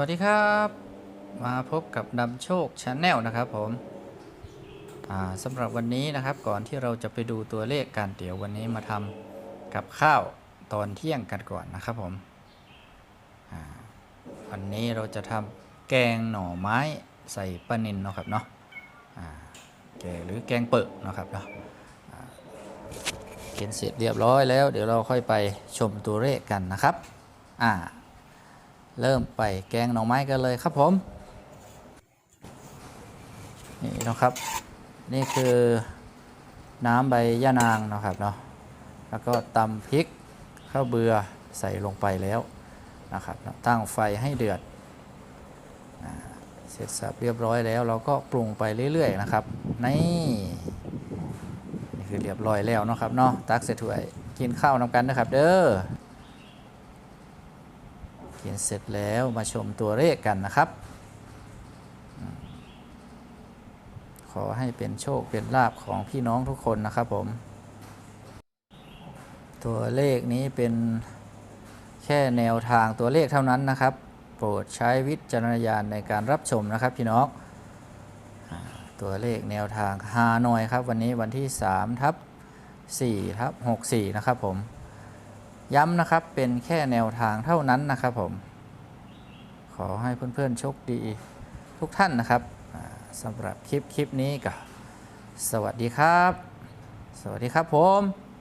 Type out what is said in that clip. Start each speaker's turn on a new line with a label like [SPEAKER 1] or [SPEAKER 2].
[SPEAKER 1] วัสดีครับ มาพบกับนำโชคชาแนลนะครับผมสำหรับวันนี้นะครับก่อนที่เราจะไปดูตัวเลขกันเดี๋ยววันนี้มาทำกับข้าวตอนเที่ยงกันก่อนนะครับผมวันนี้เราจะทำแกงหน่อไม้ใส่ปลานินเนาะครับเนาะแกงหรือแกงเปิดเนาะครับเนาะเขียนเสร็จเรียบร้อยแล้ว เดี๋ยวเราค่อยไปชมตัวเลขกันนะครับอ่า เริ่มไปแกงหน่อไม้กันเลยครับผม นี่นะครับ นี่คือน้ำใบย่านางนะครับเนาะแล้วก็ตำพริกข้าวเบือใส่ลงไปแล้วนะครับตั้งไฟให้เดือดเสร็จสับเรียบร้อยแล้วเราก็ปรุงไปเรื่อย ๆ นะครับนี่นี่คือเรียบร้อยแล้วเนาะครับเนาะตักเสร็จถ้วยกินข้าวนำกันนะครับ เด้อ ขียนเสร็จแล้วมาชมตัวเลขกันนะครับ ขอให้เป็นโชคเป็นลาบของพี่น้องทุกคนนะครับผม ตัวเลขนี้เป็นแค่แนวทางตัวเลขเท่านั้นนะครับ โปรดใช้วิจารณญาณในการรับชมนะครับพี่น้อง ตัวเลขแนวทางฮานอยครับ วันนี้วันที่3ทับ4ทับ64นะครับผม ย้ำนะครับเป็นแค่แนวทางเท่านั้นนะครับผม ขอให้เพื่อนๆโชคดีทุกท่านนะครับสำหรับคลิปคลิปนี้ก็สวัสดีครับ สวัสดีครับผม